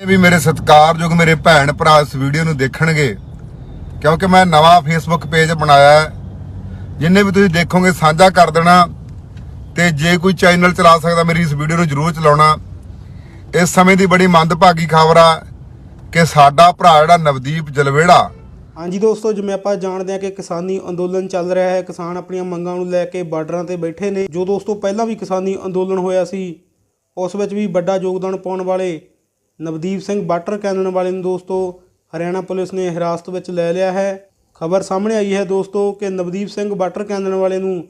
ਵੀ ਮੇਰੇ ਸਤਿਕਾਰਯੋਗ ਮੇਰੇ ਭੈਣ ਭਰਾ ਇਸ ਵੀਡੀਓ ਨੂੰ ਦੇਖਣਗੇ, ਕਿਉਂਕਿ ਮੈਂ ਨਵਾਂ ਫੇਸਬੁੱਕ ਪੇਜ ਬਣਾਇਆ ਹੈ, ਜਿੰਨੇ ਵੀ ਤੁਸੀਂ ਦੇਖੋਗੇ ਸਾਂਝਾ ਕਰ ਦੇਣਾ, ਤੇ ਜੇ ਕੋਈ ਚੈਨਲ ਚਲਾ ਸਕਦਾ, ਮੇਰੀ ਇਸ ਵੀਡੀਓ ਨੂੰ ਜਰੂਰ ਚਲਾਉਣਾ। ਇਸ ਸਮੇਂ ਦੀ ਬੜੀ ਮੰਦਭਾਗੀ ਖਬਰ ਆ ਕਿ ਸਾਡਾ ਭਰਾ ਜਿਹੜਾ ਨਵਦੀਪ ਜਲਵੇੜਾ, ਹਾਂਜੀ ਦੋਸਤੋ, ਜਿਵੇਂ ਆਪਾਂ ਜਾਣਦੇ ਹਾਂ ਕਿ ਕਿਸਾਨੀ ਅੰਦੋਲਨ ਚੱਲ ਰਿਹਾ ਹੈ, ਕਿਸਾਨ ਆਪਣੀਆਂ ਮੰਗਾਂ ਨੂੰ ਲੈ ਕੇ ਬਾਰਡਰਾਂ ਤੇ ਬੈਠੇ ਨੇ। ਜੋ ਦੋਸਤੋ, ਪਹਿਲਾਂ ਵੀ ਕਿਸਾਨੀ ਅੰਦੋਲਨ ਹੋਇਆ ਸੀ, ਉਸ ਵਿੱਚ ਵੀ ਵੱਡਾ ਯੋਗਦਾਨ ਪਾਉਣ ਵਾਲੇ ਨਵਦੀਪ ਸਿੰਘ ਬਾਟਰ ਕੈਨਨ ਵਾਲੇ ਨੂੰ ਦੋਸਤੋ, ਹਰਿਆਣਾ ਪੁਲਿਸ ਨੇ ਹਿਰਾਸਤ ਵਿੱਚ ਲੈ ਲਿਆ ਹੈ। ਖਬਰ ਸਾਹਮਣੇ ਆਈ ਹੈ ਦੋਸਤੋ ਕਿ ਨਵਦੀਪ ਸਿੰਘ ਬਾਟਰ ਕੈਨਨ ਵਾਲੇ ਨੂੰ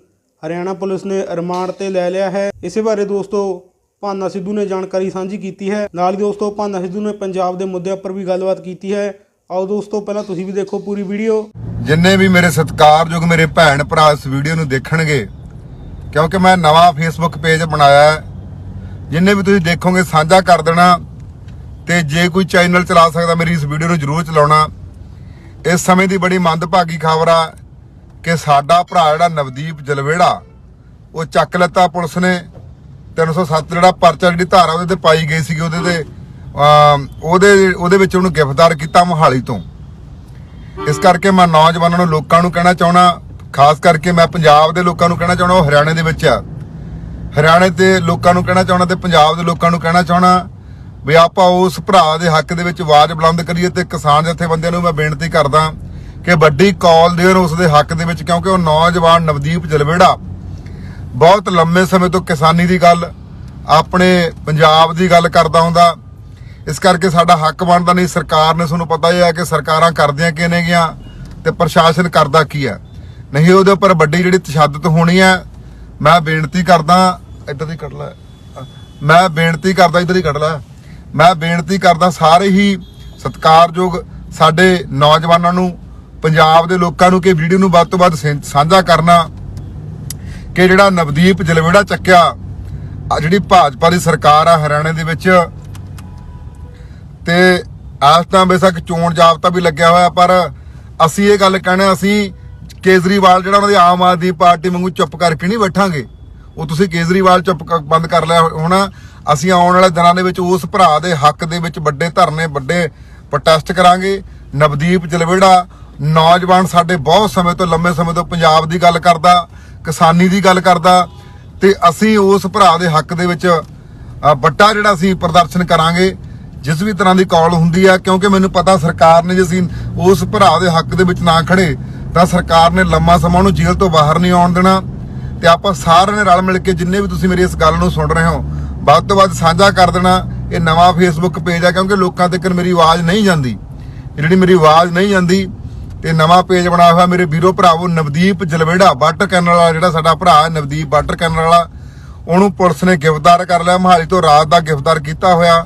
ਹਰਿਆਣਾ ਪੁਲਿਸ ਨੇ ਰਿਮਾਂਡ ਤੇ ਲੈ ਲਿਆ ਹੈ। ਇਸੇ ਬਾਰੇ ਦੋਸਤੋ, ਭਾਨਾ ਸਿੱਧੂ ਨੇ ਜਾਣਕਾਰੀ ਸਾਂਝੀ ਕੀਤੀ ਹੈ। ਨਾਲ ਹੀ ਦੋਸਤੋ, ਭਾਨਾ ਸਿੱਧੂ ਨੇ ਪੰਜਾਬ ਦੇ ਮੁੱਦਿਆਂ ਉੱਪਰ ਵੀ ਗੱਲਬਾਤ ਕੀਤੀ ਹੈ। ਆਓ ਦੋਸਤੋ, ਪਹਿਲਾਂ ਤੁਸੀਂ ਵੀ ਦੇਖੋ ਪੂਰੀ ਵੀਡੀਓ। ਜਿੰਨੇ ਵੀ ਮੇਰੇ ਸਤਿਕਾਰਯੋਗ ਮੇਰੇ ਭੈਣ ਭਰਾ ਇਸ ਵੀਡੀਓ ਨੂੰ ਦੇਖਣਗੇ, ਕਿਉਂਕਿ ਮੈਂ ਨਵਾਂ ਫੇਸਬੁੱਕ ਪੇਜ ਬਣਾਇਆ ਹੈ, ਜਿੰਨੇ ਵੀ ਤੁਸੀਂ ਦੇਖੋਗੇ, ਸਾਂਝਾ ਕਰ ਦੇਣਾ। ਤੇ ਜੇ ਕੋਈ ਚੈਨਲ ਚਲਾ ਸਕਦਾ, ਮੇਰੀ ਇਸ ਵੀਡੀਓ ਨੂੰ ਜਰੂਰ ਚਲਾਉਣਾ। ਇਸ ਸਮੇਂ ਦੀ ਬੜੀ ਮੰਦਭਾਗੀ ਖਬਰ ਆ ਕਿ ਸਾਡਾ ਭਰਾ ਜਿਹੜਾ ਨਵਦੀਪ ਜਲਵੇੜਾ, ਉਹ ਚੱਕ ਲੱਤਾ ਪੁਲਿਸ ਨੇ। 307 ਜਿਹੜਾ ਪਰਚਾ ਜਿਹੜੀ ਧਾਰਾ ਉਹਦੇ ਤੇ ਪਾਈ ਗਈ ਸੀਗੀ, ਉਹਦੇ ਤੇ ਉਹਦੇ ਉਹਦੇ ਵਿੱਚ ਉਹਨੂੰ ਗ੍ਰਿਫਤਾਰ ਕੀਤਾ ਮੋਹਾਲੀ ਤੋਂ। ਇਸ ਕਰਕੇ ਮੈਂ ਨੌਜਵਾਨਾਂ ਨੂੰ, ਲੋਕਾਂ ਨੂੰ ਕਹਿਣਾ ਚਾਹਣਾ ਖਾਸ ਕਰਕੇ ਮੈਂ ਪੰਜਾਬ ਦੇ ਲੋਕਾਂ ਨੂੰ ਕਹਿਣਾ ਚਾਹਣਾ ਉਹ ਹਰਿਆਣੇ ਦੇ ਵਿੱਚ ਆ। ਹਰਿਆਣੇ ਦੇ ਲੋਕਾਂ ਨੂੰ ਕਹਿਣਾ ਚਾਹਣਾ ਤੇ ਪੰਜਾਬ ਦੇ ਲੋਕਾਂ ਨੂੰ ਕਹਿਣਾ ਚਾਹਣਾ ਵੀ ਆਪਾਂ ਉਸ ਭਰਾ ਦੇ ਹੱਕ ਦੇ ਵਿੱਚ ਆਵਾਜ਼ ਬੁਲੰਦ ਕਰੀਏ ਤੇ ਕਿਸਾਨ ਜਥੇਬੰਦੀਆਂ ਨੂੰ ਮੈਂ ਬੇਨਤੀ ਕਰਦਾ ਕਿ ਵੱਡੀ ਕਾਲ ਦੇਣ ਉਸ ਦੇ ਹੱਕ ਦੇ ਵਿੱਚ, ਕਿਉਂਕਿ ਉਹ ਨੌਜਵਾਨ ਨਵਦੀਪ ਜਲਵੇੜਾ ਬਹੁਤ ਲੰਮੇ ਸਮੇਂ ਤੋਂ ਕਿਸਾਨੀ ਦੀ ਗੱਲ, ਆਪਣੇ ਪੰਜਾਬ ਦੀ ਗੱਲ ਕਰਦਾ ਹੁੰਦਾ। ਇਸ ਕਰਕੇ ਸਾਡਾ ਹੱਕ ਬਣਦਾ ਨਹੀਂ। ਸਰਕਾਰ ਨੇ ਤੁਹਾਨੂੰ ਪਤਾ ਹੀ ਹੈ ਕਿ ਸਰਕਾਰਾਂ ਕਰਦੀਆਂ ਕੀ ਨੇਗੀਆਂ ਤੇ ਪ੍ਰਸ਼ਾਸਨ ਕਰਦਾ ਕੀ ਹੈ। ਨਹੀਂ, ਉਹਦੇ ਉੱਪਰ ਵੱਡੀ ਜਿਹੜੀ ਤਸ਼ੱਦਦ ਹੋਣੀ ਹੈ, ਮੈਂ ਬੇਨਤੀ ਕਰਦਾ, ਇੱਧਰ ਦੀ ਕੱਢ ਲੈ। ਮੈਂ ਬੇਨਤੀ ਕਰਦਾ, ਇੱਧਰ ਹੀ ਕੱਢ ਲੈ। ਮੈਂ ਬੇਨਤੀ ਕਰਦਾ ਸਾਰੇ ਹੀ ਸਤਿਕਾਰਯੋਗ ਸਾਡੇ ਨੌਜਵਾਨਾਂ ਨੂੰ, ਪੰਜਾਬ ਦੇ ਲੋਕਾਂ ਨੂੰ ਕਿ ਵੀਡੀਓ ਨੂੰ ਵੱਧ ਤੋਂ ਵੱਧ ਸਾਂਝਾ ਕਰਨਾ, ਕਿ ਜਿਹੜਾ ਨਵਦੀਪ ਜਲਵੇੜਾ ਚੱਕਿਆ ਜਿਹੜੀ ਭਾਜਪਾ ਦੀ ਸਰਕਾਰ ਆ ਹਰਿਆਣੇ ਦੇ ਵਿੱਚ, ਤੇ ਆਸ ਤਾਂ ਬੇਸ਼ੱਕ ਚੋਣ ਜਾਬਤਾ ਵੀ ਲੱਗਿਆ ਹੋਇਆ, ਪਰ ਅਸੀਂ ਇਹ ਗੱਲ ਕਹਿਣਾ, ਅਸੀਂ ਕੇਜਰੀਵਾਲ ਜਿਹੜਾ ਉਹਨਾਂ ਦੀ ਆਮ ਆਦਮੀ ਪਾਰਟੀ ਵਾਂਗੂ ਚੁੱਪ ਕਰਕੇ ਨਹੀਂ ਬੈਠਾਂਗੇ। ਉਹ ਤੁਸੀਂ ਕੇਜਰੀਵਾਲ ਚੁੱਪ ਬੰਦ ਕਰ ਲਿਆ ਹੋਣਾ ਅਸੀਂ ਆਉਣ ਵਾਲੇ ਦਿਨਾਂ ਦੇ ਵਿੱਚ ਉਸ ਭਰਾ ਦੇ ਹੱਕ ਦੇ ਵਿੱਚ ਵੱਡੇ ਧਰਨੇ, ਵੱਡੇ ਪ੍ਰੋਟੈਸਟ ਕਰਾਂਗੇ। ਨਵਦੀਪ ਜਲਵੇੜਾ ਨੌਜਵਾਨ ਸਾਡੇ ਬਹੁਤ ਸਮੇਂ ਤੋਂ, ਲੰਮੇ ਸਮੇਂ ਤੋਂ ਪੰਜਾਬ ਦੀ ਗੱਲ ਕਰਦਾ, ਕਿਸਾਨੀ ਦੀ ਗੱਲ ਕਰਦਾ ਤੇ ਅਸੀਂ ਉਸ ਭਰਾ ਦੇ ਹੱਕ ਦੇ ਵਿੱਚ ਵੱਡਾ ਜਿਹੜਾ ਅਸੀਂ ਪ੍ਰਦਰਸ਼ਨ ਕਰਾਂਗੇ। ਜਿਸ ਵੀ ਤਰ੍ਹਾਂ ਦੀ ਕਾਲ ਹੁੰਦੀ ਆ, ਕਿਉਂਕਿ ਮੈਨੂੰ ਪਤਾ ਸਰਕਾਰ ਨੇ ਜੇ ਅਸੀਂ ਉਸ ਭਰਾ ਦੇ ਹੱਕ ਦੇ ਵਿੱਚ ਨਾ ਖੜੇ, ਤਾਂ ਸਰਕਾਰ ਨੇ ਲੰਮਾ ਸਮਾਂ ਉਹਨੂੰ ਜੇਲ੍ਹ ਤੋਂ ਬਾਹਰ ਨਹੀਂ ਆਉਣ ਦੇਣਾ। ਤੇ ਆਪਾਂ ਸਾਰਿਆਂ ਨੇ ਰਲ ਮਿਲ ਕੇ ਜਿੰਨੇ ਵੀ ਤੁਸੀਂ ਮੇਰੀ ਇਸ ਗੱਲ ਨੂੰ ਸੁਣ ਰਹੇ ਹੋ ਵੱਧ ਤੋਂ ਵੱਧ ਸਾਂਝਾ ਕਰ ਦੇਣਾ, ਇਹ ਨਵਾਂ ਫੇਸਬੁੱਕ ਪੇਜ ਆ, ਕਿਉਂਕਿ ਲੋਕਾਂ ਤੱਕ ਮੇਰੀ ਆਵਾਜ਼ ਨਹੀਂ ਜਾਂਦੀ। ਜਿਹੜੀ ਮੇਰੀ ਆਵਾਜ਼ ਨਹੀਂ ਜਾਂਦੀ, ਤੇ ਨਵਾਂ ਪੇਜ ਬਣਾਇਆ ਹੋਇਆ ਮੇਰੇ ਵੀਰੋ ਭਰਾਵੋ ਨਵਦੀਪ ਜਲਵੇੜਾ ਵਾਟਰ ਕੈਨਲ ਵਾਲਾ, ਜਿਹੜਾ ਸਾਡਾ ਭਰਾ ਨਵਦੀਪ ਵਾਟਰ ਕੈਨਲ ਵਾਲਾ, ਉਹਨੂੰ ਪੁਲਿਸ ਨੇ ਗ੍ਰਿਫਤਾਰ ਕਰ ਲਿਆ, ਮਹਾਲੀ ਤੋਂ ਰਾਤ ਦਾ ਗ੍ਰਿਫਤਾਰ ਕੀਤਾ ਹੋਇਆ।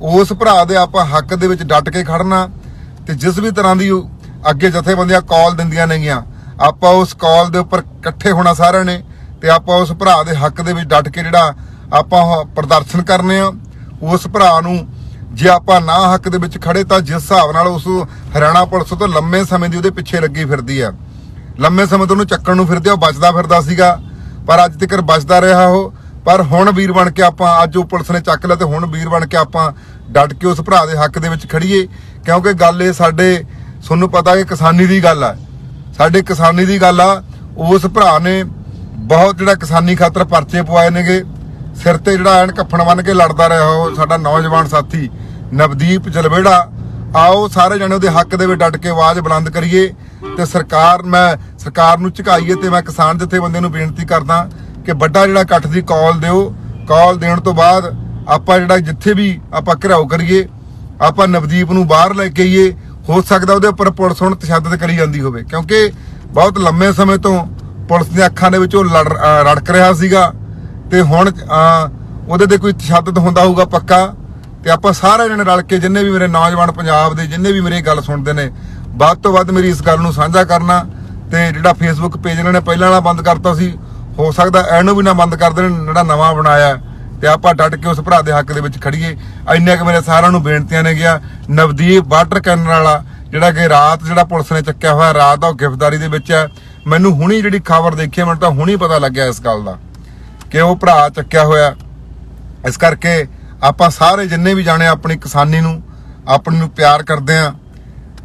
ਉਸ ਭਰਾ ਦੇ ਆਪਾਂ ਹੱਕ ਦੇ ਵਿੱਚ ਡਟ ਕੇ ਖੜਨਾ, ਤੇ ਜਿਸ ਵੀ ਤਰ੍ਹਾਂ ਦੀ ਅੱਗੇ ਜਥੇਬੰਦੀਆਂ ਕਾਲ ਦਿੰਦੀਆਂ ਨੇਗੀਆਂ, ਆਪਾਂ ਉਸ ਕਾਲ ਦੇ ਉੱਪਰ ਇਕੱਠੇ ਹੋਣਾ ਸਾਰਿਆਂ ਨੇ, ਤੇ ਆਪਾਂ ਉਸ ਭਰਾ ਦੇ ਹੱਕ ਦੇ ਵਿੱਚ ਡਟ ਕੇ ਜਿਹੜਾ ਆਪਾਂ ਉਹ ਪ੍ਰਦਰਸ਼ਨ ਕਰਨੇ ਆ ਉਸ ਭਰਾ ਨੂੰ ਜੇ ਆਪਾਂ ਨਾ ਹੱਕ ਦੇ ਵਿੱਚ ਖੜੇ ਤਾਂ ਜਿਸ ਹਿਸਾਬ ਨਾਲ ਉਸ ਹਰਿਆਣਾ ਪੁਲਿਸ ਤੋਂ ਲੰਮੇ ਸਮੇਂ ਦੀ ਉਹਦੇ ਪਿੱਛੇ ਲੱਗੀ ਫਿਰਦੀ ਆ। ਲੰਮੇ ਸਮੇਂ ਤੋਂ ਉਹਨੂੰ ਚੱਕਣ ਨੂੰ ਫਿਰਦੇ ਆ, ਉਹ ਬਚਦਾ ਫਿਰਦਾ ਸੀਗਾ ਪਰ ਅੱਜ ਤੱਕ ਬਚਦਾ ਰਿਹਾ ਉਹ। ਪਰ ਹੁਣ ਵੀਰ ਬਣ ਕੇ ਆਪਾਂ ਅੱਜ ਉਹ ਪੁਲਿਸ ਨੇ ਚੱਕ ਲਿਆ ਤੇ ਹੁਣ ਵੀਰ ਬਣ ਕੇ ਆਪਾਂ ਡਟ ਕੇ ਉਸ ਭਰਾ ਦੇ ਹੱਕ ਦੇ ਵਿੱਚ ਖੜੀਏ। ਕਿਉਂਕਿ ਗੱਲ ਇਹ ਸਾਡੇ ਤੁਹਾਨੂੰ ਪਤਾ ਕਿ ਕਿਸਾਨੀ ਦੀ ਗੱਲ ਆ। ਸਾਡੇ ਕਿਸਾਨੀ ਦੀ ਗੱਲ ਆ ਉਸ ਭਰਾ ਨੇ ਬਹੁਤ ਜਿਹੜਾ ਕਿਸਾਨੀ ਖਾਤਰ ਪਰਚੇ ਪਵਾਏ ਨੇਗੇ। ਸਿਰ ਤੇ ਜਿਹੜਾ ਐਨ ਕੱਫਣ ਬੰਨ ਕੇ ਲੜਦਾ ਰਿਹਾ ਉਹ ਸਾਡਾ ਨੌਜਵਾਨ ਸਾਥੀ ਨਵਦੀਪ ਜਲਵੇੜਾ। ਆਓ ਸਾਰੇ ਜਣੇ ਉਹਦੇ ਹੱਕ ਦੇ ਵਿੱਚ ਡਟ ਕੇ ਆਵਾਜ਼ ਬੁਲੰਦ ਕਰੀਏ ਤੇ ਸਰਕਾਰ ਮੈਂ, ਸਰਕਾਰ ਨੂੰ ਝੁਕਾਈਏ ਤੇ ਮੈਂ ਕਿਸਾਨ ਜਥੇਬੰਦੀਆਂ ਨੂੰ ਬੇਨਤੀ ਕਰਦਾ ਕਿ ਵੱਡਾ ਜਿਹੜਾ ਇਕੱਠ ਦੀ ਕਾਲ ਦਿਓ। ਕਾਲ ਦੇਣ ਤੋਂ ਬਾਅਦ ਆਪਾਂ ਜਿਹੜਾ ਜਿੱਥੇ ਵੀ ਆਪਾਂ ਘਿਰਾਓ ਕਰੀਏ, ਆਪਾਂ ਨਵਦੀਪ ਨੂੰ ਬਾਹਰ ਲੈ ਕੇ ਆਈਏ। ਹੋ ਸਕਦਾ ਉਹਦੇ ਉੱਪਰ ਪੁਲਿਸ ਹੁਣ ਤਸ਼ੱਦਦ ਕਰੀ ਜਾਂਦੀ ਹੋਵੇ, ਕਿਉਂਕਿ ਬਹੁਤ ਲੰਮੇ ਸਮੇਂ ਤੋਂ ਪੁਲਿਸ ਦੀਆਂ ਅੱਖਾਂ ਦੇ ਵਿੱਚ ਉਹ ਲੜ ਰੜਕ ਰਿਹਾ ਸੀਗਾ। ਤੇ ਹੁਣ ਉਹਦੇ ਤੇ ਕੋਈ ਤਸ਼ੱਦਦ ਹੁੰਦਾ ਹੋਊਗਾ ਪੱਕਾ। ਤੇ ਆਪਾਂ ਸਾਰੇ ਜਣੇ ਰਲ ਕੇ ਜਿੰਨੇ ਵੀ ਮੇਰੇ ਨੌਜਵਾਨ ਪੰਜਾਬ ਦੇ ਜਿੰਨੇ ਵੀ ਮੇਰੇ ਗੱਲ ਸੁਣਦੇ ਨੇ ਵੱਧ ਤੋਂ ਵੱਧ ਮੇਰੀ ਇਸ ਗੱਲ ਨੂੰ ਸਾਂਝਾ ਕਰਨਾ। ਤੇ ਜਿਹੜਾ ਫੇਸਬੁੱਕ ਪੇਜ ਇਹਨਾਂ ਨੇ ਪਹਿਲਾਂ ਵਾਲਾ ਬੰਦ ਕਰਤਾ ਸੀ ਹੋ ਸਕਦਾ ਇਹਨੂੰ ਵੀ ਨਾ ਬੰਦ ਕਰ ਦੇਣ ਜਿਹੜਾ ਨਵਾਂ ਬਣਾਇਆ। ਹੈ। ਤੇ ਆਪਾਂ ਡਟ ਕੇ ਉਸ ਭਰਾ ਦੇ ਹੱਕ ਦੇ ਵਿੱਚ ਖੜੀਏ। ਇੰਨੇ ਕਿ ਮੇਰੇ ਸਾਰਿਆਂ ਨੂੰ ਬੇਨਤੀਆਂ ਨੇ ਗਿਆ ਨਵਦੀਪ ਵਾਟਰ ਕੈਨਲ ਵਾਲਾ ਜਿਹੜਾ ਕਿ ਰਾਤ ਜਿਹੜਾ ਪੁਲਿਸ ਨੇ ਚੱਕਿਆ ਹੋਇਆ ਰਾਤ ਦਾ ਉਹ ਗ੍ਰਿਫਤਾਰੀ ਦੇ ਵਿੱਚ ਹੈ। ਮੈਨੂੰ ਹੁਣੀ ਜਿਹੜੀ ਖਬਰ ਦੇਖੀ ਹੈ, ਮੈਨੂੰ ਤਾਂ ਹੁਣੀ ਪਤਾ ਲੱਗਿਆ ਇਸ ਗੱਲ ਦਾ। ਕਿ ਉਹ ਭਰਾ ਚੱਕਿਆ ਹੋਇਆ। ਇਸ ਕਰਕੇ ਆਪਾਂ ਸਾਰੇ ਜਿੰਨੇ ਵੀ ਜਾਣੇ ਆਪਣੀ ਕਿਸਾਨੀ ਨੂੰ, ਆਪਣੀ ਨੂੰ ਪਿਆਰ ਕਰਦੇ ਆ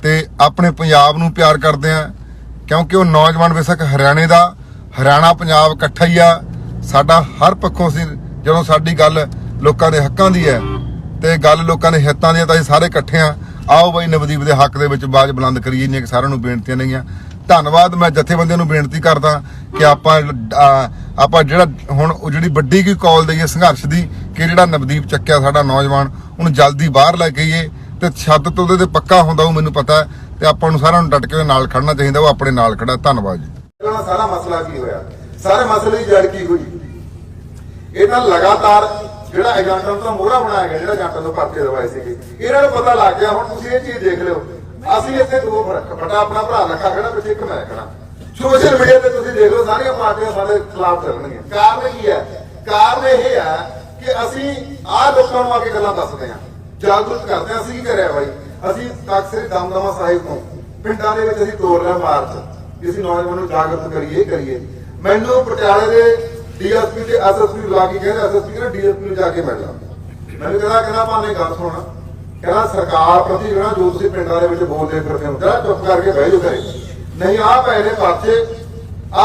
ਤੇ ਆਪਣੇ ਪੰਜਾਬ ਨੂੰ ਪਿਆਰ ਕਰਦੇ ਆ ਕਿਉਂਕਿ ਉਹ ਨੌਜਵਾਨ ਬੇਸ਼ੱਕ ਹਰਿਆਣੇ ਦਾ, ਹਰਿਆਣਾ ਪੰਜਾਬ ਇਕੱਠਾ ਹੀ ਆ। ਸਾਡਾ ਹਰ ਪੱਖੋਂ ਸੀ ਜਦੋਂ ਸਾਡੀ ਗੱਲ ਲੋਕਾਂ ਦੇ ਹੱਕਾਂ ਦੀ ਹੈ ਤੇ ਗੱਲ ਲੋਕਾਂ ਦੇ ਹਿੱਤਾਂ ਦੀ ਹੈ ਤਾਂ ਅਸੀਂ ਸਾਰੇ ਇਕੱਠੇ ਆ ਆਓ ਬਾਈ ਨਵਦੀਪ ਦੇ ਹੱਕ ਦੇ ਵਿੱਚ ਬਾਜ ਬੁਲੰਦ ਕਰੀਏ, ਇੰਨੀਆਂ ਸਾਰਿਆਂ ਨੂੰ ਬੇਨਤੀਆਂ ਨੇਗੀਆਂ। ਧੰਨਵਾਦ, ਮੈਂ ਜਥੇਬੰਦੀਆਂ ਨੂੰ ਬੇਨਤੀ ਕਰਦਾ ਕਿ ਆਪਾਂ ਆਪਾਂ ਜਿਹੜਾ ਹੁਣ ਉਹ ਜਿਹੜੀ ਵੱਡੀ ਕੀ ਕਾਲ ਦਈਏ ਸੰਘਰਸ਼ ਦੀ, ਕਿ ਜਿਹੜਾ ਨਵਦੀਪ ਚੱਕਿਆ ਸਾਡਾ ਨੌਜਵਾਨ, ਉਹਨੂੰ ਜਲਦੀ ਬਾਹਰ ਲੈ ਕੇ ਤੇ ਛੱਤ ਤੋਂ ਉਹਦੇ ਤੇ ਪੱਕਾ ਹੁੰਦਾ ਉਹ ਮੈਨੂੰ ਪਤਾ ਤੇ ਆਪਾਂ ਨੂੰ ਸਾਰਿਆਂ ਨੂੰ ਡਟ ਕੇ ਨਾਲ ਖੜਨਾ ਚਾਹੀਦਾ, ਉਹ ਆਪਣੇ ਨਾਲ ਖੜਾ। ਧੰਨਵਾਦ ਜੀ। ਪਹਿਲਾਂ ਸਾਰਾ ਮਸਲਾ ਕੀ ਹੋਇਆ? ਸਾਰੇ ਮਸਲੇ ਦੀ ਜੜ ਕੀ ਹੋਈ? ਇਹ ਲਗਾਤਾਰ ਜਿਹੜਾ ਏਜੰਟਾਂ ਦਾ ਮੋਹਰਾ ਬਣਾਇਆ ਗਿਆ, ਜਿਹੜਾ ਏਜੰਟਾਂ ਨੂੰ ਪਰਚੇ ਦਵਾਏ ਸੀਗੇ। ਇਹਨਾਂ ਨੂੰ ਪਤਾ ਲੱਗ ਗਿਆ, ਹੁਣ ਤੁਸੀਂ ਇਹ ਚੀਜ਼ ਦੇਖ ਲਿਓ। ਅਸੀਂ ਇੱਥੇ ਦੋ ਫ਼ਰਕ ਆਪਣਾ ਭਰਾ ਲੱਖਾ ਖੜਾ ਪਿੱਛੇ ਇੱਕ ਮੈਂ ਖੜਾ। ਸੋਸ਼ਲ ਮੀਡੀਆ ਤੇ ਤੁਸੀਂ ਦੇਖ ਲਓ, ਸਾਰੀਆਂ ਪਾਰਟੀਆਂ ਸਾਡੇ ਖਿਲਾਫ ਚੱਲਣਗੀਆਂ। ਕਾਰਨ ਕੀ ਹੈ? ਕਾਰਨ ਇਹ ਹੈ ਕਿ ਅਸੀਂ ਆਹ ਲੋਕਾਂ ਨੂੰ ਆ ਕੇ ਗੱਲਾਂ ਦੱਸਦੇ ਹਾਂ। ਜਾਗਰੂਕ ਕਰਦੇ ਹਾਂ। ਅਸੀਂ ਕੀ ਕਰਿਆ ਬਾਈ? ਅਸੀਂ ਤਖਤ ਸ੍ਰੀ ਦਮਦਮਾ ਸਾਹਿਬ ਤੋਂ ਪਿੰਡਾਂ ਦੇ ਵਿੱਚ ਅਸੀਂ ਤੋਰ ਲਿਆ ਮਾਰਚ। ਕਿ ਅਸੀਂ ਨੌਜਵਾਨ ਨੂੰ ਜਾਗਰੂਕ ਕਰੀਏ ਕਰੀਏ। ਮੈਨੂੰ ਪਟਿਆਲੇ ਦੇ ਡੀਐਸਪੀ ਤੇ ਐਸਐਸਪੀ ਲਾ ਕੇ ਕਹਿੰਦੇ, ਐਸਐਸਪੀ ਕਹਿੰਦਾ, ਡੀਐਸਪੀ ਨੂੰ ਜਾ ਕੇ ਮਿਲ ਲਾ। ਮੈਨੂੰ ਕਹਿੰਦਾ ਕਹਿੰਦਾ ਭਾਵੇਂ ਗੱਲ ਸੁਣ ਕਹਿੰਦਾ ਸਰਕਾਰ ਪ੍ਰਤੀ ਜਿਹੜਾ ਜੋ ਤੁਸੀਂ ਪਿੰਡਾਂ ਦੇ ਵਿੱਚ ਬੋਲਦੇ ਫਿਰਦੇ ਹੋ ਕਹਿੰਦਾ ਚੁੱਪ ਕਰਕੇ ਬਹਿ ਜਾਓ ਘਰੇ। ਨਹੀਂ ਆਹ ਪੈ ਨੇ ਪਰਚੇ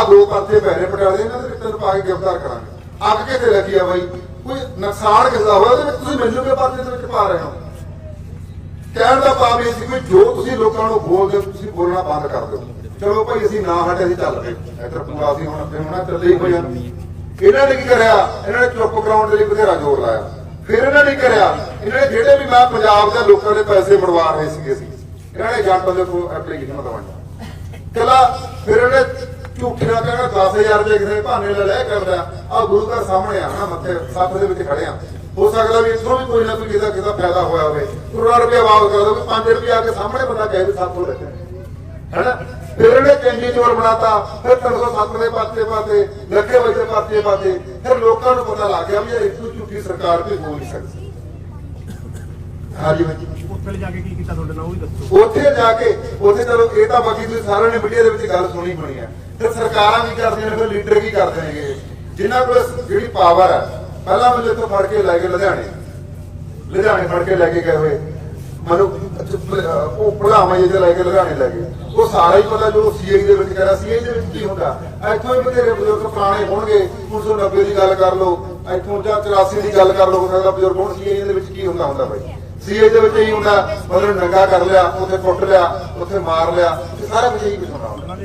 ਦੋ ਪਰਚੇ ਪੈ ਨੇ ਇਹਨਾਂ ਦੇ ਰਿਟਰਨ ਪਾ ਕੇ ਗ੍ਰਿਫਤਾਰ ਕਰਾਂਗੇ। ਅੱਗ ਕਿਤੇ ਲੱਗੀ ਆ ਬਾਈ ਕੋਈ ਨੁਕਸਾਨ ਕਿਸ ਹੋਇਆ ਉਹਦੇ ਵਿੱਚ ਤੁਸੀਂ ਮੈਨੂੰ ਕਿਉਂ ਪਰਚੇ ਦੇ ਵਿੱਚ ਪਾ ਰਹੇ ਹੋ? ਕਹਿਣ ਦਾ ਭਾਵ ਇਹ ਸੀ ਕਿ ਜੋ ਤੁਸੀਂ ਲੋਕਾਂ ਨੂੰ ਬੋਲਦੇ ਹੋ, ਤੁਸੀਂ ਬੋਲਣਾ ਬੰਦ ਕਰ ਦਿਓ। ਚਲੋ ਭਾਈ ਅਸੀਂ ਨਾ ਹਟੇ ਅਸੀਂ ਚੱਲ ਪਏ। ਇੱਧਰ ਪੂਰਾ ਅਸੀਂ ਹੁਣ ਅੱਗੇ ਹੋਣਾ ਚੱਲੇ ਹੀ ਹੋਇਆ ਇਹਨਾਂ ਨੇ ਕੀ ਕਰਿਆ? ਇਹਨਾਂ ਨੇ ਚੁੱਪ ਕਰਾਉਣ ਦੇ ਲਈ ਬਥੇਰਾ ਜ਼ੋਰ ਲਾਇਆ। ਫਿਰ ਇਹਨਾਂ ਨੇ ਕਰਿਆ? ਇਹਨਾਂ ਨੇ ਜਿਹੜੇ ਵੀ ਮੈਂ ਪੰਜਾਬ ਦੇ ਲੋਕਾਂ ਦੇ ਪੈਸੇ ਮੜਵਾ ਰਹੇ ਸੀਗੇ ਸੀ ਇਹਨਾਂ ਨੇ ਏਜੰਟਾਂ ਦੇ ਕੋਲ ਐਪਲੀਕੇਸ਼ਨ ਦਵਾਈਆਂ ਚਲਾ ਫਿਰ ਇਹਨੇ ਝੂਠਿਆ ਕਹਿੰਦਾ 10000 ਰੁਪਏ ਕਿਸੇ ਭਾਨੇ ਲੈ ਲੈ ਕਰਦਾ ਆ ਗੁਰੂ ਘਰ ਸਾਹਮਣੇ ਆ ਨਾ ਮੱਥੇ ਸੱਤ ਦੇ ਵਿੱਚ ਖੜੇ ਆ। ਹੋ ਸਕਦਾ ਵੀ ਇੱਥੋਂ ਵੀ ਕੋਈ ਨਾ ਕੋਈ ਕਿਸੇ ਕਿਸੇ ਫਾਇਦਾ ਹੋਇਆ ਹੋਵੇ। ਕਰੋੜਾਂ ਰੁਪਏ ਵਾਪਸ ਕਰ ਦੋ 5 ਰੁਪਏ ਆ ਕੇ ਸਾਹਮਣੇ ਬੰਦਾ ਕਹੇ ਵੀ ਸਾਥੋਂ ਲੱਗੇ ਹੈਨਾ? ਫਿਰ ਇਹਨੇ ਚੰਗੀ ਚੋਰ ਬਣਾਤਾ, ਫਿਰ 307 ਦੇ ਪਾਤੇ ਪਾਸੇ ਲੱਗੇ ਵਜੇ ਪਾਤੇ ਪਾਤੇ। ਫਿਰ ਲੋਕਾਂ ਨੂੰ ਪਤਾ ਲੱਗ ਗਿਆ ਵੀ ਇਹ ਇੱਥੋਂ ਝੂਠੀ ਸਰਕਾਰ ਵੀ ਹੋ ਨਹੀਂ ਸਕਦੀ। ਹਾਂਜੀ ਹਾਂਜੀ। ਉੱਥੇ ਜਾ ਕੇ ਕੀ ਕੀਤਾ ਤੁਹਾਡੇ ਨਾਲ ਉਹ ਵੀ ਦੱਸੋ। ਉੱਥੇ ਜਾ ਕੇ ਉੱਥੇ ਚਲੋ ਇਹ ਤਾਂ ਬਾਕੀ ਤੁਸੀਂ ਸਾਰਿਆਂ ਨੇ ਮੀਡੀਆ ਦੇ ਵਿੱਚ ਗੱਲ ਸੁਣੀ ਹੋਣੀ ਹੈ। ਫਿਰ ਸਰਕਾਰਾਂ ਕੀ ਕਰਦੀਆਂ ਨੇ ਫਿਰ ਲੀਡਰ ਕੀ ਕਰਦੇ ਨੇਗੇ ਜਿਨ੍ਹਾਂ ਕੋਲ ਜਿਹੜੀ ਪਾਵਰ ਹੈ ਪਹਿਲਾਂ ਮੈਨੂੰ ਇੱਥੋਂ ਫੜ ਕੇ ਲੈ ਕੇ ਲੁਧਿਆਣੇ। ਲੁਧਿਆਣੇ ਫੜ ਕੇ ਲੈ ਕੇ ਗਏ ਹੋਏ। ਮੈਨੂੰ ਉਹ ਭੜਾਵਾਂ ਜਿਹੇ ਲੈ ਕੇ ਲੁਧਿਆਣੇ ਲੈ ਗਏ। ਉਹ ਸਾਰਾ ਹੀ ਪਤਾ ਜੋ ਸੀਆਈ ਦੇ ਵਿੱਚ ਕਰਿਆ ਸੀਆਈ ਦੇ ਵਿੱਚ ਕੀ ਹੁੰਦਾ? ਇੱਥੋਂ ਹੀ ਬਥੇਰੇ ਬਜ਼ੁਰਗ ਪੁਰਾਣੇ ਹੋਣਗੇ 1990 ਦੀ ਗੱਲ ਕਰ ਲਓ। ਇੱਥੋਂ ਜਾਂ 84 ਦੀ ਗੱਲ ਕਰ ਲਓ ਸਕਦਾ ਬਜ਼ੁਰਗ ਹੋਣ ਸੀਆਈ ਦੇ ਵਿੱਚ ਕੀ ਹੁੰਦਾ ਹੁੰਦਾ ਬਾਈ? ਸੀਏ ਦੇ ਵਿੱਚ ਹੀ ਹੁੰਦਾ ਮਤਲਬ ਨੰਗਾ ਕਰ ਲਿਆ ਉੱਥੇ ਕੁੱਟ ਲਿਆ ਉੱਥੇ ਮਾਰ ਲਿਆ ਇਹ ਸਾਰਾ ਕੁਝ ਇਹੀ ਕੁਝ ਹੁੰਦਾ।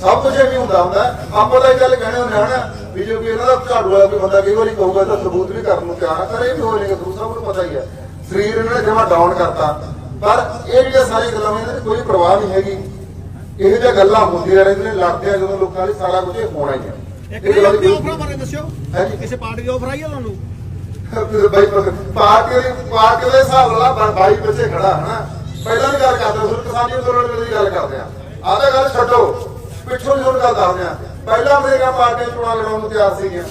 ਸਭ ਕੁਝ ਇਹ ਵੀ ਹੁੰਦਾ ਹੁੰਦਾ। ਆਪਾਂ ਤਾਂ ਇਹ ਗੱਲ ਕਹਿੰਦੇ ਹੁੰਦੇ ਹਨ ਵੀ ਜੋ ਕਿ ਇਹਨਾਂ ਦਾ ਝਾੜੂ ਵਾਲਾ ਕੋਈ ਬੰਦਾ ਕਈ ਵਾਰੀ ਕਹੂਗਾ ਤਾਂ ਸਬੂਤ ਵੀ ਕਰਨ ਨੂੰ ਤਿਆਰ ਆ ਕਰੇ ਵੀ ਹੋ ਜਾਏਗਾ ਸਭ ਨੂੰ ਪਤਾ ਹੀ ਹੈ ਸਰੀਰ ਇਹਨਾਂ ਨੇ ਜਮਾ ਡਾਊਨ ਕਰਤਾ। ਪਰ ਇਹ ਜਿਹੜੀਆਂ ਸਾਰੀਆਂ ਗੱਲਾਂ ਇਹਨਾਂ ਦੀ ਕੋਈ ਪਰਵਾਹ ਨਹੀਂ ਹੈਗੀ। ਇਹੋ ਜਿਹੀਆਂ ਗੱਲਾਂ ਹੁੰਦੀਆਂ ਰਹਿੰਦੀਆਂ ਨੇ ਲੜਦੇ ਆ ਜਦੋਂ ਲੋਕਾਂ ਲਈ ਸਾਰਾ ਕੁਝ ਹੋਣਾ ਹੀ ਹੈ ਇੱਕ ਇਹ ਗੱਲਾਂ ਦੀ ਆਫਰ ਬਾਰੇ ਦੱਸਿਓ। ਹਾਂਜੀ। ਕਿਸੇ ਪਾਰਟੀ ਦੀ ਆਫਰ ਆਈ ਹੈ ਤੁਹਾਨੂੰ? ਬਾਈ ਪਾਰਟੀ ਦੀ ਪਾਰਟੀ ਦੇ ਹਿਸਾਬ ਨਾਲ ਬਾਈ ਪਿੱਛੇ ਖੜਾ, ਹਨਾ? ਪਹਿਲਾਂ ਦੀ ਗੱਲ ਕਰਦੇ ਹਾਂ ਕਿਸਾਨੀ ਅੰਦੋਲਨ ਵੇਲੇ ਦੀ ਗੱਲ ਕਰਦੇ ਆ ਆਹ ਤਾਂ ਗੱਲ ਛੱਡੋ, ਪਿੱਛੋਂ ਦੀ ਹੁਣ ਗੱਲ ਦੱਸਦੇ ਆ ਪਹਿਲਾਂ ਮੇਰੀਆਂ ਪਾਰਟੀਆਂ ਚੋਣਾਂ ਲੜਾਉਣ ਨੂੰ ਤਿਆਰ ਸੀਗੀਆਂ।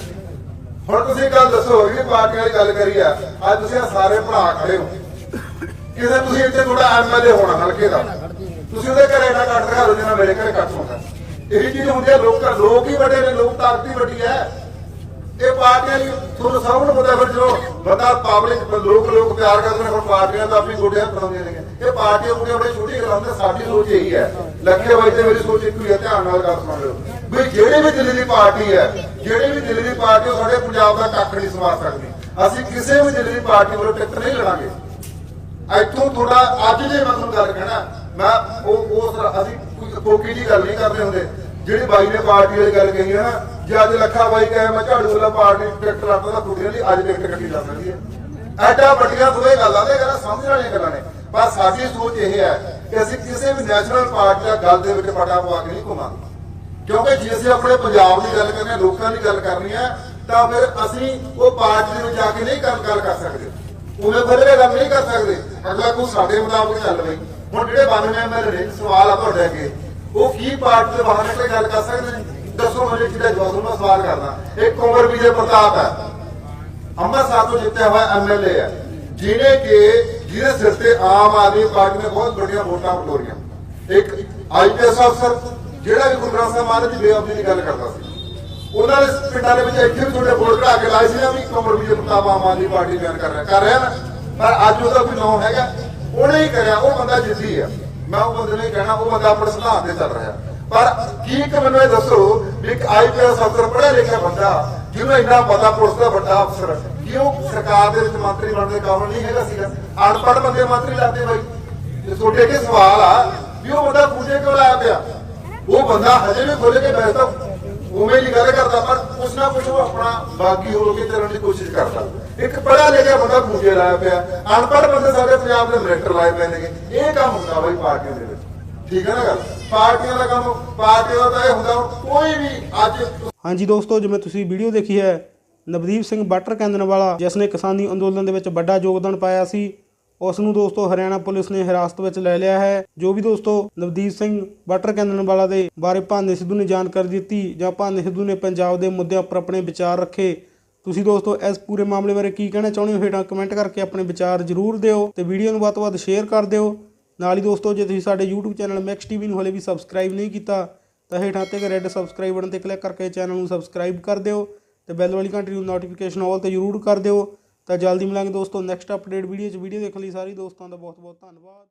ਹੁਣ ਤੁਸੀਂ ਗੱਲ ਦੱਸੋ ਜਿਹੜੀ ਪਾਰਟੀਆਂ ਦੀ ਗੱਲ ਕਰੀ ਆ। ਅੱਜ ਤੁਸੀਂ ਆਹ ਸਾਰੇ ਭਰਾ ਖੜੇ ਹੋ। ਕਿਸੇ ਤੁਸੀਂ ਇੱਥੇ ਥੋੜਾ ਐਮਐਲਏ ਹੋਣਾ, ਹਲਕੇ ਦਾ। ਤੁਸੀਂ ਉਹਦੇ ਘਰੇ ਨਾ ਕੱਟ ਦਿਖਾ ਦਿਓ ਜਿੰਨਾ ਮੇਰੇ ਘਰੇ ਕੱਟ ਹੁੰਦਾ ਇਹੀ ਚੀਜ਼ ਹੁੰਦੀ ਹੈ ਲੋਕ ਲੋਕ ਹੀ ਵੱਡੇ ਨੇ, ਲੋਕ ਤਾਕਤ ਹੀ ਵੱਡੀ ਹੈ। ਇਹ ਪਾਰਟੀਆਂ ਦੀ ਤੁਹਾਨੂੰ ਸਭ ਨੂੰ ਪਤਾ ਫਿਰ ਜਦੋਂ ਬੰਦਾ ਪਬਲਿਕ ਲੋਕ ਲੋਕ ਪਿਆਰ ਕਰਦੇ ਨੇ, ਹੁਣ ਪਾਰਟੀਆਂ ਤਾਂ ਆਪਣੀ ਗੋਡਿਆਂ ਬਣਾਉਂਦੀਆਂ ਨੇ। ਇਹ ਪਾਰਟੀਆਂ ਕੁੜੀਆਂ ਬੜੀ ਛੋਟੀ ਗੱਲਾਂ ਸਾਡੀ ਸੋਚ ਇਹੀ ਹੈ। ਲੱਖੇ ਬਾਈ ਮੇਰੀ ਸੋਚ ਇੱਕ ਹੀ ਹੈ, ਧਿਆਨ ਨਾਲ ਗੱਲ ਸੁਣ ਲਿਓ। ਵੀ ਜਿਹੜੀ ਵੀ ਦਿੱਲੀ ਦੀ ਪਾਰਟੀ ਹੈ, ਜਿਹੜੀ ਵੀ ਦਿੱਲੀ ਦੀ ਪਾਰਟੀ ਉਹ ਸਾਡੇ ਪੰਜਾਬ ਦਾ ਕੱਖ ਨਹੀਂ ਸਵਾਰ ਸਕਦੀ। ਅਸੀਂ ਕਿਸੇ ਵੀ ਦਿੱਲੀ ਦੀ ਪਾਰਟੀ ਵੱਲੋਂ ਟਿਕਟ ਨਹੀਂ ਲੜਾਂਗੇ। ਇੱਥੋਂ ਥੋੜਾ ਅੱਜ ਜੇ ਮੈਂ ਤੁਹਾਨੂੰ ਗੱਲ ਕਹਿਣਾ, ਮੈਂ ਉਹ ਉਸ ਅਸੀਂ ਕੋਈ ਕੋਕੀ ਦੀ ਗੱਲ ਨਹੀਂ ਕਰਦੇ ਹੁੰਦੇ। ਜਿਹੜੀ ਬਾਈ ਨੇ ਪਾਰਟੀ ਵਾਲੀ ਗੱਲ ਕਹੀ ਹੈ ਨਾ ਜੇ ਅੱਜ ਲੱਖਾ ਬਾਈ ਕਹੇ, ਮੈਂ ਝਾੜੂ ਵਾਲਾ ਪਾਰਟੀ ਟਿਕਟ ਲੱਭਦਾ ਤਾਂ ਕੁੜੀਆਂ ਦੀ ਅੱਜ ਟਿਕਟ ਕੱਟੀ ਜਾ ਸਕਦੀ ਹੈ। ਐਡਾ ਵੱਡੀਆਂ ਦੋਵੇਂ ਗੱਲਾਂ ਨੇ ਗੱਲਾਂ ਸਮਝ ਵਾਲੀਆਂ ਗੱਲਾਂ ਨੇ। ਪਰ ਸਾਡੀ ਸੋਚ ਇਹ ਹੈ ਕਿ ਅਸੀਂ ਕਿਸੇ ਵੀ ਨੈਸ਼ਨਲ ਪਾਰਟੀ ਦਾ ਗੱਲ ਦੇ ਵਿੱਚ ਪਟਾ ਪਵਾ ਕੇ ਨਹੀਂ ਘੁਮਾਂਗੇ। ਕਿਉਂਕਿ ਜੇ ਅਸੀਂ ਆਪਣੇ ਪੰਜਾਬ ਦੀ ਗੱਲ ਕਰਨੀ ਹੈ, ਲੋਕਾਂ ਦੀ ਗੱਲ ਕਰਨੀ ਹੈ, ਤਾਂ ਫਿਰ ਅਸੀਂ ਉਹ ਪਾਰਟੀ ਦੇ ਵਿੱਚ ਜਾ ਕੇ ਨਹੀਂ ਗੱਲ ਗੱਲ ਕਰ ਸਕਦੇ। ਉਹਨੇ ਬਦਲੇ ਗੱਲ ਨਹੀਂ ਕਰ ਸਕਦੇ। ਅਗਲਾ ਕੋਈ ਸਾਡੇ ਮੁਤਾਬਕ ਚੱਲ ਪਈ ਹੁਣ ਜਿਹੜੇ 92 ਐਮਐਲਏ ਨੇ ਸਵਾਲ ਆ ਤੁਹਾਡੇ ਅੱਗੇ। ਉਹ ਕੀ ਪਾਰਟੀ ਦੇ ਬਾਹਰ ਨਿਕਲ ਗੱਲ ਕਰ ਸਕਦੇ ਨੇ? ਦੱਸੋ ਮੈਨੂੰ ਜਿਹੜਾ ਜਵਾਬ ਨੂੰ ਸਵਾਲ ਕਰਦਾ। ਇੱਕ ਉਮਰ ਵਿਜੇ ਪ੍ਰਤਾਪ ਹੈ, ਅੰਮ੍ਰਿਤਸਰ ਤੋਂ ਜਿੱਤਿਆ ਹੋਇਆ ਐਮਐਲਏ ਹੈ, ਜਿਹਨੇ ਕਿ ਜਿਹਦੇ ਸਿਰ ਤੇ ਆਮ ਆਦਮੀ ਪਾਰਟੀ ਨੇ ਬਹੁਤ ਵੱਡੀਆਂ ਵੋਟਾਂ ਬਟੋਰੀਆਂ। ਇੱਕ ਆਈਪੀਐਸ ਅਫਸਰ, ਜਿਹੜਾ ਵੀ ਗੁਰੂ ਸਾਹਿਬ ਮਹਾਰਾਜ ਦੀ ਬੇਅਦਬੀ ਦੀ ਗੱਲ ਕਰਦਾ ਸੀ। ਉਹਨਾਂ ਦੇ ਪਿੰਡਾਂ ਦੇ ਵਿੱਚ ਇੱਥੇ ਵੀ ਤੁਹਾਡੇ ਵੋਟ ਕਢਾ ਕੇ ਲਾਏ ਸੀ ਨਾ ਵੀ ਕਮਰ ਵੀ ਪ੍ਰਤਾਪ ਆਮ ਆਦਮੀ ਪਾਰਟੀ ਬਿਆਨ ਕਰ ਰਿਹਾ ਕਰ ਰਿਹਾ ਨਾ। ਪਰ ਅੱਜ ਉਹਦਾ ਕੋਈ ਨਾਂ ਹੈਗਾ, ਉਹਨੇ ਹੀ ਕਰਿਆ, ਉਹ ਬੰਦਾ ਜਿੱਦੀ ਆ। ਮੈਂ ਉਹ ਬੰਦੇ ਨੂੰ ਹੀ ਕਹਿਣਾ, ਉਹ ਬੰਦਾ ਆਪਣੇ ਸਿਧਾਂਤ ਤੇ ਚੱਲ ਰਿਹਾ। ਪਰ ਕੀ ਇੱਕ ਮੈਨੂੰ ਇਹ ਦੱਸੋ ਵੀ ਇੱਕ ਆਈਪੀਐਸ ਅਫਸਰ ਪੜ੍ਹਿਆ ਲਿਖਿਆ ਬੰਦਾ, ਜਿਹਨੂੰ ਇੰਨਾ ਪਤਾ ਪੁਲਿਸ ਦਾ ਵੱਡਾ ਅਫਸਰ ਕਿ ਸਰਕਾਰ ਦੇ ਵਿੱਚ ਮੰਤਰੀ ਬਣਨ ਦੇ ਕਾਬਲ ਨਹੀਂ ਹੈਗਾ ਸੀਗਾ? ਅਨਪੜ੍ਹ ਬੰਦੇ ਮੰਤਰੀ ਲੱਗਦੇ ਬਾਈ। ਤੇ ਤੁਹਾਡੇ ਅੱਗੇ ਸਵਾਲ ਆ ਵੀ ਉਹ ਬੰਦਾ ਪੂਜੇ ਕਿਉਂ ਲਾਇਆ ਪਿਆ? ਉਹ ਬੰਦਾ ਹਜੇ ਵੀ ਖੋਲੇ ਕੇ ਬੈਠਦਾ ਉਵੇਂ ਹੀ ਗੱਲ ਕਰਦਾ, ਪਰ ਕੁਛ ਨਾ ਕੁਛ ਉਹ ਆਪਣਾ ਬਾਗੀ ਹੋ ਕੇ ਚੱਲਣ ਦੀ ਕੋਸ਼ਿਸ਼ ਕਰਦਾ। ਇੱਕ ਪੜਿਆ ਲਿਖਿਆ ਬੰਦਾ ਪੂਜੇ ਲਾਇਆ ਪਿਆ, ਅਨਪੜ੍ਹ ਬੰਦੇ ਸਾਡੇ ਪੰਜਾਬ ਦੇ ਮਿਨਿਸਟਰ ਲਾਏ ਪਏ ਨੇਗੇ ਇਹ ਕੰਮ ਹੁੰਦਾ ਬਾਈ ਪਾਰਟੀ ਦੇ ਵਿੱਚ। ਠੀਕ ਹੈ ਨਾ ਗੱਲ? ਪਾਰਟੀਆਂ ਦਾ ਕੰਮ, ਪਾਰਟੀਆਂ ਦਾ ਇਹ ਹੁੰਦਾ ਕੋਈ ਵੀ ਅੱਜ ਹਾਂਜੀ ਦੋਸਤੋ, ਜਿਵੇਂ ਤੁਸੀਂ ਵੀਡੀਓ ਦੇਖੀ ਹੈ, ਨਵਦੀਪ ਸਿੰਘ ਬਾਟਰ ਕੈਂਦਨ ਵਾਲਾ, ਜਿਸ ਨੇ ਕਿਸਾਨੀ ਅੰਦੋਲਨ ਦੇ ਵਿੱਚ ਵੱਡਾ ਯੋਗਦਾਨ ਪਾਇਆ ਸੀ, ਉਸ ਨੂੰ ਦੋਸਤੋ ਹਰਿਆਣਾ ਪੁਲਿਸ ਨੇ ਹਿਰਾਸਤ ਵਿੱਚ ਲੈ ਲਿਆ ਹੈ। ਜੋ ਵੀ ਦੋਸਤੋ ਨਵਦੀਪ ਸਿੰਘ ਬਾਟਰ ਕੈਂਦਨ ਵਾਲਾ ਦੇ ਬਾਰੇ ਭਾਨੇ ਸਿੱਧੂ ਨੇ ਜਾਣਕਾਰੀ ਦਿੱਤੀ, ਜਾਂ ਭਾਨੇ ਸਿੱਧੂ ਨੇ ਪੰਜਾਬ ਦੇ ਮੁੱਦਿਆਂ ਉੱਪਰ ਆਪਣੇ ਵਿਚਾਰ ਰੱਖੇ, ਤੁਸੀਂ ਦੋਸਤੋ ਇਸ ਪੂਰੇ ਮਾਮਲੇ ਬਾਰੇ ਕੀ ਕਹਿਣਾ ਚਾਹੁੰਦੇ ਹੋ? ਹੇਠਾਂ ਕਮੈਂਟ ਕਰਕੇ ਆਪਣੇ ਵਿਚਾਰ ਜ਼ਰੂਰ ਦਿਓ ਤੇ ਵੀਡੀਓ ਨੂੰ ਵੱਧ ਤੋਂ ਵੱਧ ਸ਼ੇਅਰ ਕਰ ਦਿਓ। ਨਾਲ ਹੀ ਦੋਸਤੋ, ਜੇ ਤੁਸੀਂ ਸਾਡੇ YouTube ਚੈਨਲ ਮੈਕਸ ਟੀਵੀ ਨੂੰ ਹਲੇ ਵੀ ਸਬਸਕ੍ਰਾਈਬ ਨਹੀਂ ਕੀਤਾ, ਤਾਂ ਹੇਠਾਂ ਤੇ ਰੈੱਡ ਸਬਸਕ੍ਰਾਈਬ ਬਟਨ ਤੇ ਕਲਿੱਕ ਕਰਕੇ ਚੈਨਲ ਨੂੰ ਸਬਸਕ੍ਰਾਈਬ ਕਰ ਦਿਓ ਤੇ ਬੈਲ ਵਾਲੀ ਘੰਟੀ ਨੂੰ ਨੋਟੀਫਿਕੇਸ਼ਨ ਆਲ ਤੇ ਜ਼ਰੂਰ ਕਰ ਦਿਓ। ਤਾਂ ਜਲਦੀ ਮਿਲਾਂਗੇ ਦੋਸਤੋ ਨੈਕਸਟ ਅਪਡੇਟ ਵੀਡੀਓ 'ਚ। ਵੀਡੀਓ ਦੇਖਣ ਲਈ ਸਾਰੇ ਦੋਸਤਾਂ ਦਾ ਬਹੁਤ ਬਹੁਤ ਧੰਨਵਾਦ।